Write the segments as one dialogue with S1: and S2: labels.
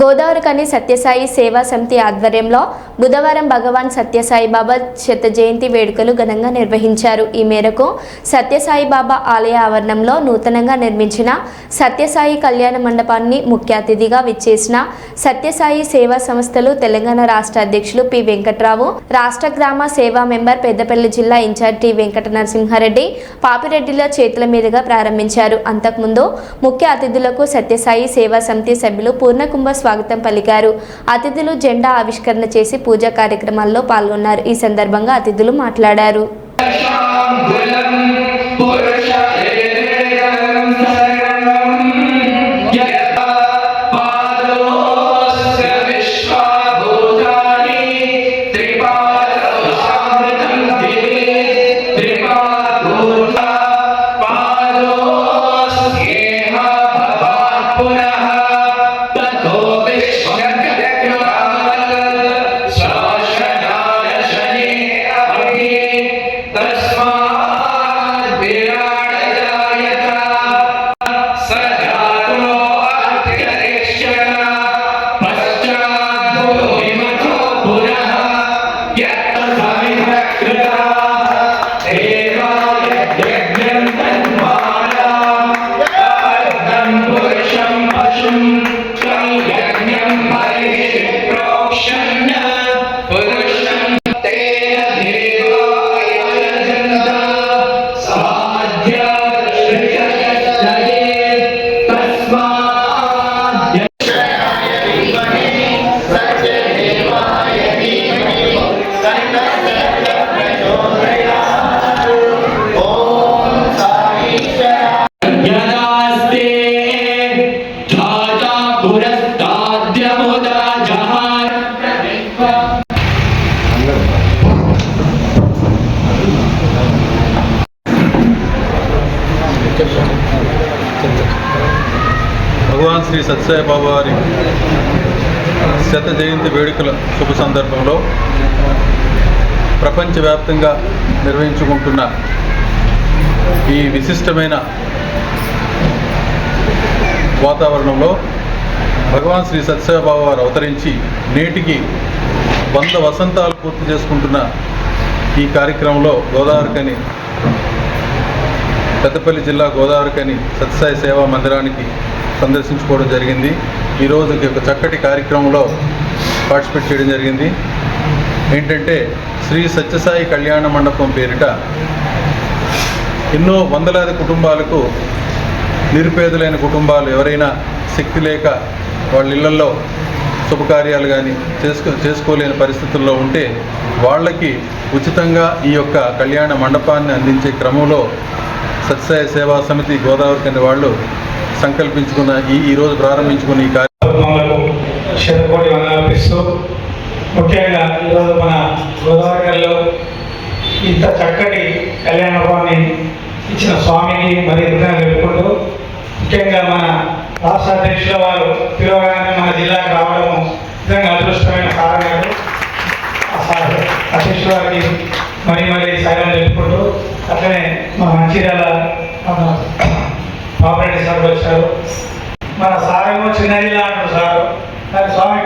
S1: గోదావరికని సత్యసాయి సేవా సమితి ఆధ్వర్యంలో బుధవారం భగవాన్ సత్యసాయి బాబా శత జయంతి వేడుకలు ఘనంగా నిర్వహించారు. ఈ మేరకు సత్యసాయి బాబా ఆలయ ఆవరణంలో నూతనంగా నిర్మించిన సత్యసాయి కళ్యాణ మండపాన్ని ముఖ్య అతిథిగా విచ్చేసిన సత్యసాయి సేవా సంస్థలు తెలంగాణ రాష్ట్ర అధ్యక్షులు పి. వెంకట్రావు రాష్ట్ర గ్రామ సేవా మెంబర్ పెద్దపల్లి జిల్లా ఇన్ఛార్జ్ టి వెంకట నరసింహారెడ్డి పాపిరెడ్డిల చేతుల మీదుగా ప్రారంభించారు. అంతకుముందు ముఖ్య అతిథులకు సత్యసాయి సేవా సమితి సభ్యులు పూర్ణకుంభ స్వాగతం పలికారు. అతిథులు జెండా ఆవిష్కరణ చేసి పూజా కార్యక్రమాల్లో పాల్గొన్నారు. ఈ సందర్భంగా అతిథులు మాట్లాడారు.
S2: భగవాన్ శ్రీ సత్యసాయి బాబా వారి శత జయంతి వేడుకల శుభ సందర్భంలో ప్రపంచవ్యాప్తంగా నిర్వహించుకుంటున్న ఈ విశిష్టమైన వాతావరణంలో భగవాన్ శ్రీ సత్యసాయిబాబా వారు అవతరించి నేటికి వంద వసంతాలు పూర్తి చేసుకుంటున్న ఈ కార్యక్రమంలో గోదావరికని పెద్దపల్లి జిల్లా గోదావరికని సత్యసాయి సేవా మందిరానికి సందర్శించుకోవడం జరిగింది. ఈరోజు ఒక చక్కటి కార్యక్రమంలో పార్టిసిపేట్ చేయడం జరిగింది. ఏంటంటే శ్రీ సత్యసాయి కళ్యాణ మండపం పేరిట ఎన్నో వందలాది కుటుంబాలకు నిరుపేదలైన కుటుంబాలు ఎవరైనా శక్తి లేక వాళ్ళ ఇళ్ళలో శుభకార్యాలు కానీ చేసుకో చేసుకోలేని పరిస్థితుల్లో ఉంటే వాళ్ళకి ఉచితంగా ఈ యొక్క కళ్యాణ మండపాన్ని అందించే క్రమంలో సత్యసాయి సేవా సమితి గోదావరి కింద వాళ్ళు సంకల్పించుకున్న ఈ ఈరోజు ప్రారంభించుకున్న ఈ కార్య
S3: ముఖ్యంగా ఈరోజు మన గోదావరిలో ఇంత చక్కటి కళ్యాణోపాన్ని ఇచ్చిన స్వామికి మరి ఎదురుగా చెప్పుకుంటూ ముఖ్యంగా మన రాష్ట్ర అధ్యక్షుల వారు పిలవగానే మన జిల్లాకు రావడం నిజంగా అదృష్టమైన కారణాలు అధ్యక్షుల వారికి మరి మరి సాయం చెప్పుకుంటూ అట్లనే మా మంచిర్యాల మన పాపరెడ్డి సార్ వచ్చారు. మన సారేమో చిన్న జిల్లా అంటారు సార్. కానీ స్వామి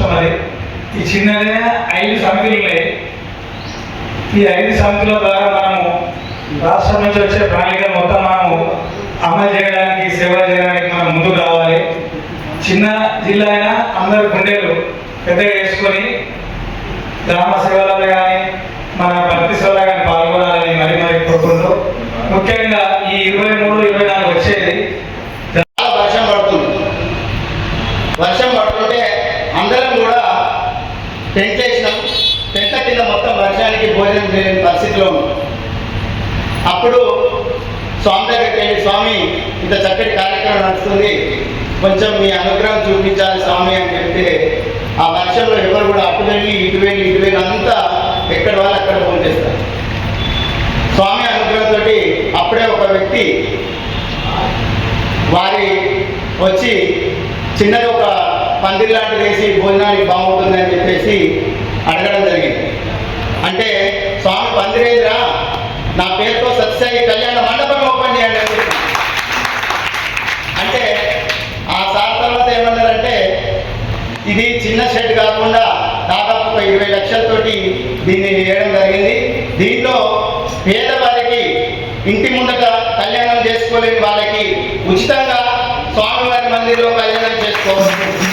S3: అదృష్టం అది. ఈ చిన్నదే ఐదు సమితులే. ఈ ఐదు సమితుల ద్వారా మనము రాష్ట్రం నుంచి వచ్చే ప్రణాళిక మొత్తం మనము అమలు చేయడానికి సేవ చేయడానికి మనం ముందుకు రావాలి. చిన్న జిల్లా అయినా అందరు గుండెలు పెద్దగా వేసుకొని గ్రామ సేవలలో కానీ మన భక్తి సేవలో కానీ పాల్గొనాలని మరి మరి కోరుకుంటూ ముఖ్యంగా ఈ ఇరవై మూడు ఇరవై నాలుగు వచ్చేది
S4: చాలా వర్షం పడుతుంది వర్షం పడుతుంటే అందరం కూడా టెంట్ వేసినాం కింద మొత్తం వర్షానికి భోజనం చేయని పరిస్థితిలో ఉన్నాం. అప్పుడు స్వామి దగ్గరికి వెళ్ళి స్వామి ఇంత చక్కటి కార్యక్రమం నడుస్తుంది. కొంచెం మీ అనుగ్రహం చూపించాలి స్వామి అని చెప్తే ఆ వర్షంలో ఎవరు కూడా అటు వెళ్ళి ఇటు వెళ్ళి ఇటు వెళ్ళి అంతా ఎక్కడ వాళ్ళు అక్కడ ఫోన్ చేస్తారు. స్వామి అనుగ్రహంతో అప్పుడే ఒక వ్యక్తి వారి వచ్చి చిన్నది ఒక పందిరి లాంటిది వేసి భోజనానికి బాగుంటుందని చెప్పేసి అడగడం జరిగింది. అంటే స్వామి పందిరేదిరా నా పేరుతో సత్యసాయి కళ్యాణ మండపం ఓపెన్ చేయండి అని అంటే ఆ సార్ తర్వాత ఏమన్నారంటే ఇది చిన్న షెడ్ కాకుండా దాదాపు ఒక ఇరవై లక్షలతోటి దీన్ని వేయడం జరిగింది. దీంట్లో పేదవారికి ఇంటి ముందట కళ్యాణం చేసుకోలేని వాళ్ళకి ఉచితంగా స్వామివారి మందిరంలో కళ్యాణం చేసుకోవచ్చు